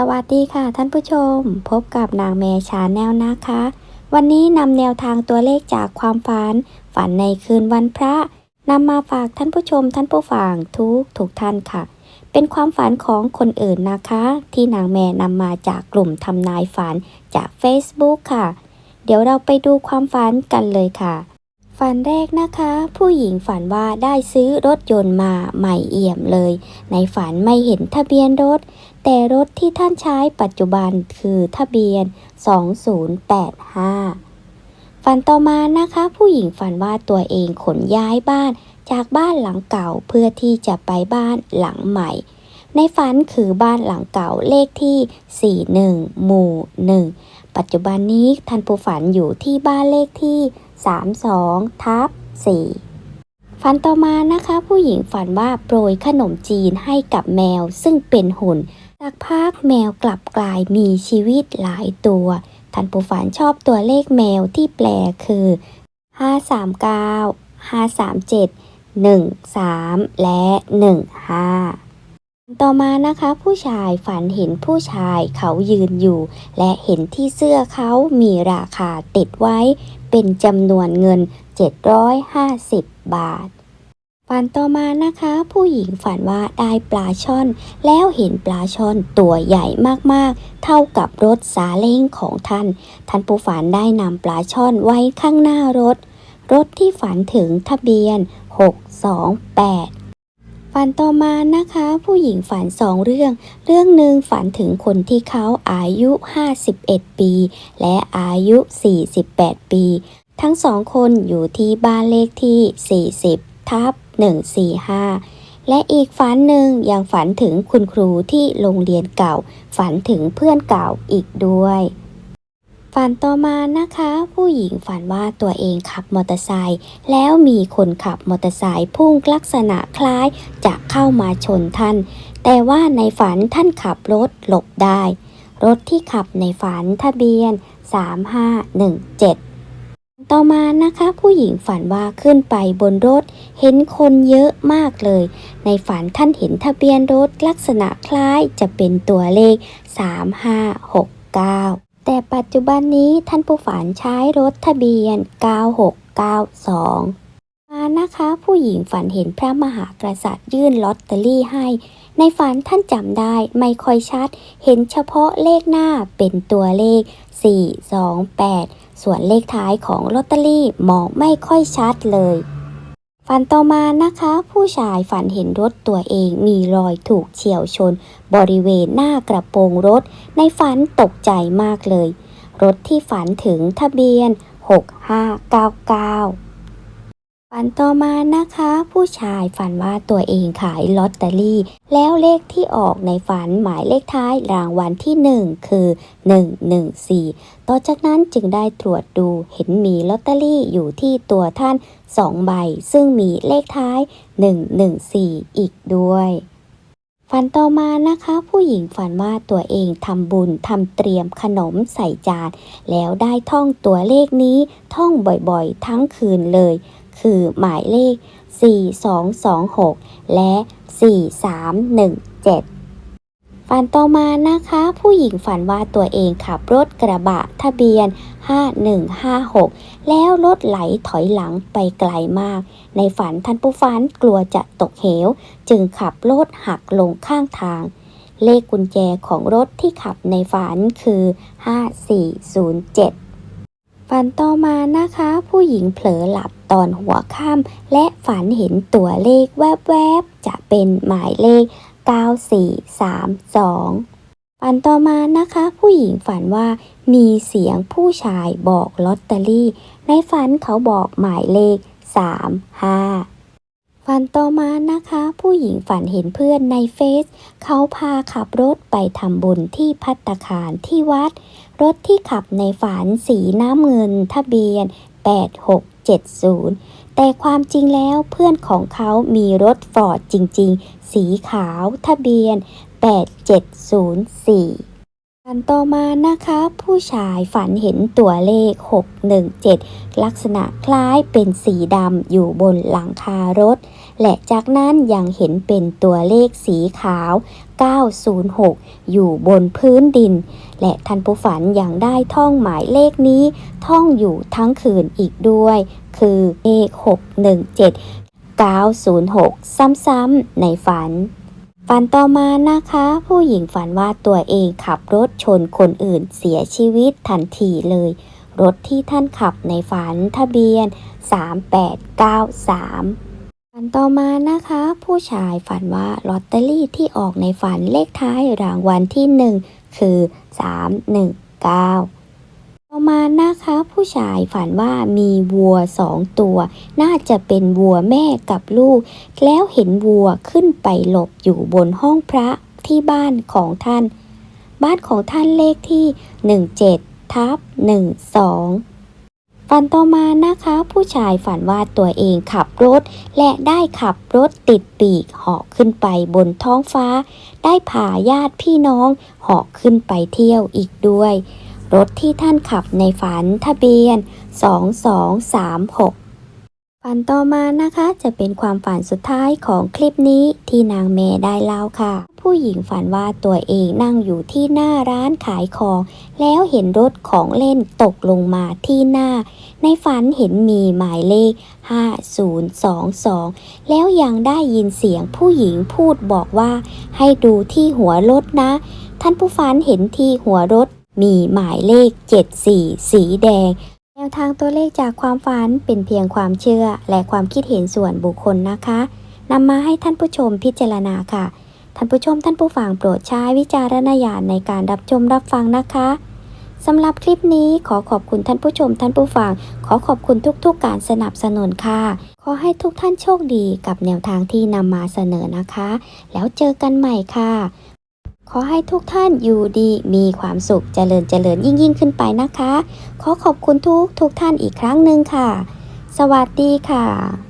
สวัสดีค่ะท่านผู้ชม พบกับนางแมชาแนลนะคะ วันนี้นำแนวทางตัวเลขจากความฝัน ฝันในคืนวันพระนำมาฝากท่านผู้ชมท่านผู้ฟังทุกทุกท่านค่ะ เป็นความฝันของคนอื่นนะคะ ที่นางแม่นำมาจากกลุ่มทำนายฝันจาก Facebook ค่ะ เดี๋ยวเราไปดูความฝันกันเลยค่ะ ฝันแรกนะคะ ผู้หญิงฝันว่าได้ซื้อรถยนต์มาใหม่เอี่ยมเลย ในฝันไม่เห็นทะเบียนรถ แต่รถที่ท่านใช้ปัจจุบันคือทะเบียน 2085 ฝันต่อมานะคะ ผู้หญิงฝันว่าตัวเองขนย้ายบ้าน จากบ้านหลังเก่าเพื่อที่จะไปบ้านหลังใหม่ ในฝันคือบ้านหลังเก่าเลขที่ 41 หมู่ 1 ปัจจุบันนี้ท่านผู้ฝันอยู่ที่บ้านเลขที่ 32 ทับ 4ฝันต่อมานะคะ ผู้หญิงฝันว่าโปรยขนมจีนให้กับแมวซึ่งเป็นหุ่น จากพักแมวกลับกลายมีชีวิตหลายตัว ท่านผู้ฝันชอบตัวเลขแมวที่แปลคือ 539 537 13 และ 15ต่อมานะคะผู้ชายฝันเห็นผู้ชายเขายืนอยู่ และเห็นที่เสื้อเขามีราคาติดไว้ เป็นจำนวนเงิน 750 บาท ฝันต่อมานะคะ ผู้หญิงฝันว่าได้ปลาช่อน แล้วเห็นปลาช่อนตัวใหญ่มากๆ เท่ากับรถสาเล้งของท่าน ท่านผู้ฝันได้นำปลาช่อนไว้ข้างหน้ารถ รถที่ฝันถึงทะเบียน 628ฝันต่อมานะคะ ผู้หญิงฝันสองเรื่อง เรื่องหนึ่งฝันถึงคนที่เขาอายุ 51 ปี และอายุ 48 ปี ทั้งสองคนอยู่ที่บ้านเลขที่ 40 ทับ 145 และอีกฝันหนึ่งยังฝันถึงคุณครูที่โรงเรียนเก่า ฝันถึงเพื่อนเก่าอีกด้วย ฝันต่อมานะคะ ผู้หญิงฝันว่าตัวเองขับมอเตอร์ไซค์แล้วมีคนขับมอเตอร์ไซค์พุ่งลักษณะคล้ายจะเข้ามาชนท่าน แต่ว่าในฝันท่านขับรถหลบได้ รถที่ขับในฝันทะเบียน 3517 ต่อมานะคะผู้หญิงฝันว่าขึ้นไปบนรถ เห็นคนเยอะมากเลย ในฝันท่านเห็นทะเบียนรถลักษณะคล้ายจะเป็นตัวเลข 3569 แต่ปัจจุบันนี้ท่านผู้ฝันใช้รถทะเบียน 9692 มานะคะผู้หญิงฝันเห็นพระมหากษัตริย์ยื่นลอตเตอรี่ให้ ในฝันท่านจำได้ไม่ค่อยชัด เห็นเฉพาะเลขหน้าเป็นตัวเลข 428 ส่วนเลขท้ายของลอตเตอรี่มองไม่ค่อยชัดเลยฝันต่อมานะคะ ผู้ชายฝันเห็นรถตัวเองมีรอยถูกเฉียวชน บริเวณหน้ากระโปรงรถ ในฝันตกใจมากเลย รถที่ฝันถึงทะเบียน 6599 ฝันต่อมานะคะ ผู้ชายฝันว่าตัวเองขายลอตเตอรี่ แล้วเลขที่ออกในฝันหมายเลขท้ายรางวัลที่ 1 คือ 114 ต่อจากนั้นจึงได้ตรวจดูเห็นมีลอตเตอรี่อยู่ที่ตัวท่าน 2 ใบ ซึ่งมีเลขท้าย 114 อีกด้วยฝันต่อมานะคะ ผู้หญิงฝันว่าตัวเองทำบุญทำเตรียมขนมใส่จานแล้วได้ท่องตัวเลขนี้ท่องบ่อยๆ ทั้งคืนเลย คือหมายเลข 4226 และ 4317ฝันต่อมานะคะ ผู้หญิงฝันว่าตัวเองขับรถกระบะทะเบียน 5156 แล้วรถไหลถอยหลังไปไกลมาก ในฝันท่านผู้ฝันกลัวจะตกเหว จึงขับรถหักลงข้างทาง เลขกุญแจของรถที่ขับในฝันคือ 5407 ฝันต่อมานะคะ ผู้หญิงเผลอหลับตอนหัวค่ำและฝันเห็นตัวเลขแวบๆ จะเป็นหมายเลข 9432ฝันต่อมานะคะ ผู้หญิงฝันว่ามีเสียงผู้ชายบอกลอตเตอรี่ ในฝันเขาบอกหมายเลข 35 ฝันต่อมานะคะ ผู้หญิงฝันเห็นเพื่อนในเฟซเขาพาขับรถไปทำบุญที่พัตตาคารที่วัด รถที่ขับในฝันสีน้ำเงินทะเบียน 8670 แต่ความจริงแล้วเพื่อนของเขามีรถฟอร์ดจริง ๆ สีขาวทะเบียน 8704 อันต่อมานะคะ ผู้ชายฝันเห็นตัวเลข 617 ลักษณะคล้ายเป็นสีดำอยู่บนหลังคารถ และจากนั้นยังเห็นเป็นตัวเลขสีขาว 906 อยู่บนพื้นดิน และท่านผู้ฝันยังได้ท่องหมายเลขนี้ ท่องอยู่ทั้งคืนอีกด้วย คือเลข617 906 ซ้ำๆในฝัน ฝันต่อมานะคะ ผู้หญิงฝันว่าตัวเองขับรถชนคนอื่นเสียชีวิตทันทีเลย รถที่ท่านขับในฝันทะเบียน 3893 ฝันต่อมานะคะ ผู้ชายฝันว่าลอตเตอรี่ที่ออกในฝันเลขท้ายรางวัลที่หนึ่งคือ 319 ต่อมานะคะผู้ชายฝันว่ามีวัวสองตัว น่าจะเป็นวัวแม่กับลูก แล้วเห็นวัวขึ้นไปหลบอยู่บนห้องพระที่บ้านของท่าน บ้านของท่านเลขที่ 17ทับ12 ฝันต่อมานะคะ ผู้ชายฝันว่าตัวเองขับรถ และได้ขับรถติดปีกเหาะขึ้นไปบนท้องฟ้า ได้พาญาติพี่น้องเหาะขึ้นไปเที่ยวอีกด้วย รถที่ท่านขับในฝันทะเบียน 2236 ฝันต่อมานะคะจะเป็นความฝันสุดท้ายของคลิปนี้ที่นางเมย์ได้เล่าค่ะ ผู้หญิงฝันว่าตัวเองนั่งอยู่ที่หน้าร้านขายของ แล้วเห็นรถของเล่นตกลงมาที่หน้า ในฝันเห็นมีหมายเลข 5022 แล้วยังได้ยินเสียงผู้หญิงพูดบอกว่า ให้ดูที่หัวรถนะ ท่านผู้ฝันเห็นที่หัวรถ มีหมายเลข 74 สีแดง แนวทางตัวเลขจากความฝันเป็นเพียงความเชื่อและความคิดเห็นส่วนบุคคลนะคะนำมาให้ท่านผู้ชมพิจารณาค่ะ ท่านผู้ชมท่านผู้ฟังโปรดใช้วิจารณญาณในการรับชมรับฟังนะคะสำหรับคลิปนี้ขอขอบคุณท่านผู้ชมท่านผู้ฟัง ขอขอบคุณทุกๆ การสนับสนุนค่ะ ขอให้ทุกท่านโชคดีกับแนวทางที่นำมาเสนอนะคะ แล้วเจอกันใหม่ค่ะ ขอให้ทุกท่านอยู่ดีมีความสุขเจริญเจริญยิ่งยิ่งขึ้นไปนะคะ ขอขอบคุณทุกทุกท่านอีกครั้งหนึ่งค่ะ สวัสดีค่ะ